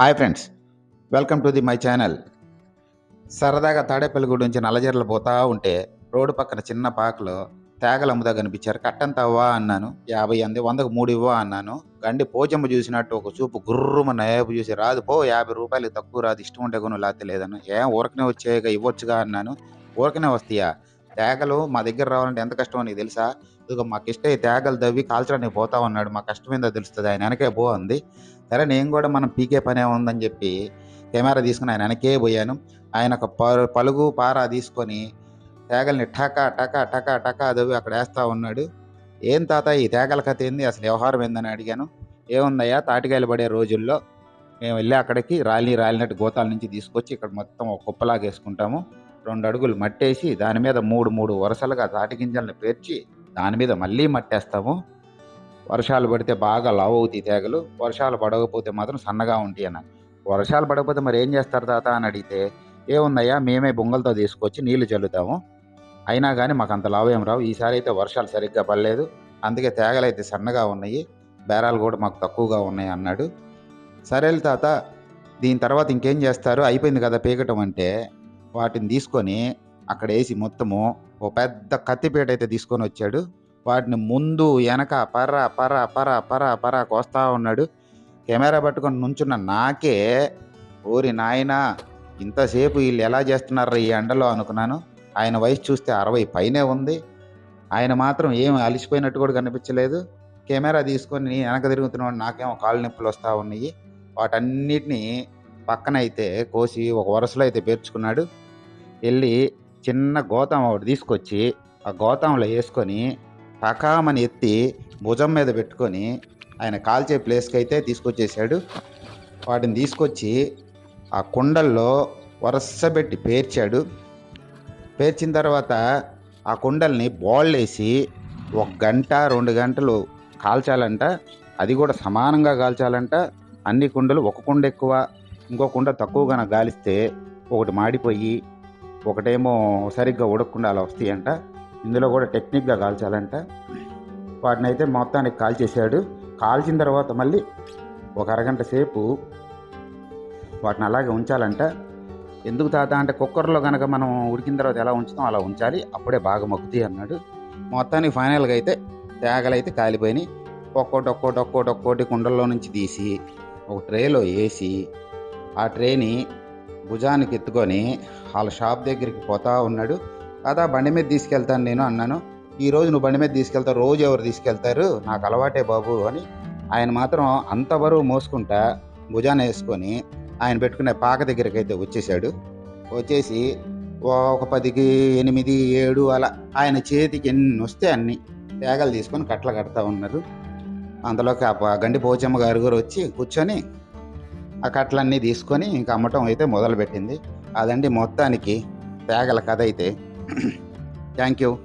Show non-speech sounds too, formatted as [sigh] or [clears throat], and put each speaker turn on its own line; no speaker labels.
Hi friends welcome to the my channel. సరదాగా తాడేపల్లిగూడు నుంచి నల్లజర్లు పోతా ఉంటే రోడ్డు పక్కన చిన్న పాకలో తేగలు అమ్ముదా కనిపించారు. కట్టంతవ్వా అన్నాను యాభై అంది వందకు మూడు ఇవ్వా అన్నాను. గండి పోచమ్మ చూసినట్టు ఒక చూపు గుర్రుమ నయపు చూసి రాదు పో యాభై రూపాయలు తక్కువ రాదు ఇష్టం ఉంటే కొను లేకపోతే లేదను ఏం ఊరకనే వచ్చేయగా ఇవ్వచ్చుగా? అన్నాను. ఊరకనే వస్తాయా? తేగలు మా దగ్గర రావాలంటే ఎంత కష్టమో నీకు తెలుసా? ఇదిగో మాకు ఇష్ట తేగలు దవ్వి కాల్చడానికి పోతా ఉన్నాడు మా కష్టం ఏందో తెలుస్తుంది ఆయన వెనకే పో అంది. సరే నేను కూడా మనం పీకే పనే ఉందని చెప్పి కెమెరా తీసుకుని ఆయన వెనకే పోయాను. ఆయన ఒక పలుగు పార తీసుకొని తేగల్ని టకా టకా టకా టకా దవ్వి అక్కడ వేస్తా ఉన్నాడు. ఏం తాత ఈ తేగల కథ ఏంది? అసలు వ్యవహారం ఏందని అడిగాను. ఏముందయ్యా తాటికాయలు పడే రోజుల్లో మేము వెళ్ళి అక్కడికి రాలి రాలినట్టు గోతాల నుంచి తీసుకొచ్చి ఇక్కడ మొత్తం ఒక కుప్పలాగా వేసుకుంటాము రెండు అడుగులు మట్టేసి దాని మీద మూడు మూడు వరుసలుగా తాటి గింజలను పేర్చి దాని మీద మళ్ళీ మట్టేస్తాము. వర్షాలు పడితే బాగా లావు అవుతాయి తేగలు. వర్షాలు పడకపోతే మాత్రం సన్నగా ఉంటాయి అన్న. వర్షాలు పడకపోతే మరి ఏం చేస్తారు తాత అని అడిగితే ఏముందయ్యా మేమే బొంగలతో తీసుకొచ్చి నీళ్ళు చల్లుతాము. అయినా కానీ మాకు అంత లావు ఏం రావు. ఈసారి అయితే వర్షాలు సరిగ్గా పడలేదు. అందుకే తేగలు అయితే సన్నగా ఉన్నాయి. బేరాలు కూడా మాకు తక్కువగా ఉన్నాయి అన్నాడు. సరేలే తాత దీని తర్వాత ఇంకేం చేస్తారు? అయిపోయింది కదా పీకటం అంటే. వాటిని తీసుకొని అక్కడ వేసి మొత్తము ఓ పెద్ద కత్తిపేట అయితే తీసుకొని వచ్చాడు. వాటిని ముందు వెనక పర పర పర పర పర కోస్తా ఉన్నాడు. కెమెరా పట్టుకొని నుంచున్న నాకే ఓరి నాయనా ఇంతసేపు వీళ్ళు ఎలా చేస్తున్నారా ఈ ఎండలో? అనుకున్నాను. ఆయన వయసు చూస్తే అరవై పైనే ఉంది. ఆయన మాత్రం ఏం అలిసిపోయినట్టు కూడా కనిపించలేదు. కెమెరా తీసుకొని వెనక తిరుగుతున్నాడు నాకేమో కాళ్ళు నొప్పులు వస్తూ ఉన్నాయి. వాటన్నిటిని పక్కన అయితే కోసి ఒక వరుసలో అయితే పేర్చుకున్నాడు. వెళ్ళి చిన్న గోతం ఒకటి తీసుకొచ్చి ఆ గోతంలో వేసుకొని పకామని ఎత్తి భుజం మీద పెట్టుకొని ఆయన కాల్చే ప్లేస్కి అయితే తీసుకొచ్చేసాడు. వాటిని తీసుకొచ్చి ఆ కుండల్లో వరుస పెట్టి పేర్చాడు. పేర్చిన తర్వాత ఆ కుండల్ని బోళ్ళేసి వేసి ఒక గంట రెండు గంటలు కాల్చాలంట. అది కూడా సమానంగా కాల్చాలంట. అన్ని కుండలు ఒక కుండ ఎక్కువ ఇంకో కుండ తక్కువగా గాలిస్తే ఒకటి మాడిపోయి ఒకటేమో సరిగ్గా ఉడకకుండా అలా వస్తాయంట. ఇందులో కూడా టెక్నిక్గా కాల్చాలంట. వాటిని అయితే మొత్తానికి కాల్చేసాడు కాల్చిన తర్వాత మళ్ళీ ఒక అరగంట సేపు వాటిని అలాగే ఉంచాలంట. ఎందుకు తాత అంటే కుక్కర్లో కనుక మనం ఉడికిన తర్వాత ఎలా ఉంచుతాం అలా ఉంచాలి. అప్పుడే బాగా మగ్గుతాయి అన్నాడు. మొత్తానికి ఫైనల్గా అయితే తేగలు అయితే కాలిపోయినాయి. ఒక్కోటి ఒక్కోటి ఒక్కోటి ఒక్కోటి కుండల్లో నుంచి తీసి ఒక ట్రేలో వేసి ఆ ట్రేని భుజానికి ఎత్తుకొని వాళ్ళ షాప్ దగ్గరికి పోతా ఉన్నాడు. కదా బండి మీద తీసుకెళ్తాను నేను అన్నాను. ఈ రోజు నువ్వు బండి మీద తీసుకెళ్తావు రోజు ఎవరు తీసుకెళ్తారు? నాకు అలవాటే బాబు అని ఆయన మాత్రం అంత బరువు మోసుకుంటా భుజాన వేసుకొని ఆయన పెట్టుకునే పాక దగ్గరికి అయితే వచ్చేసాడు. వచ్చేసి ఒక పదికి ఎనిమిది ఏడు అలా ఆయన చేతికి ఎన్ని వస్తే అన్ని తేగలు తీసుకొని కట్టలు కడతా ఉన్నారు. అందులోకి ఆ గండి పోచమ్మ గారు కూడా వచ్చి కూర్చొని ఆ కట్టలన్నీ తీసుకొని ఇంకా అమ్మటం అయితే మొదలుపెట్టింది. అదండి మొత్తానికి తేగల కథ అయితే. [clears throat] Thank you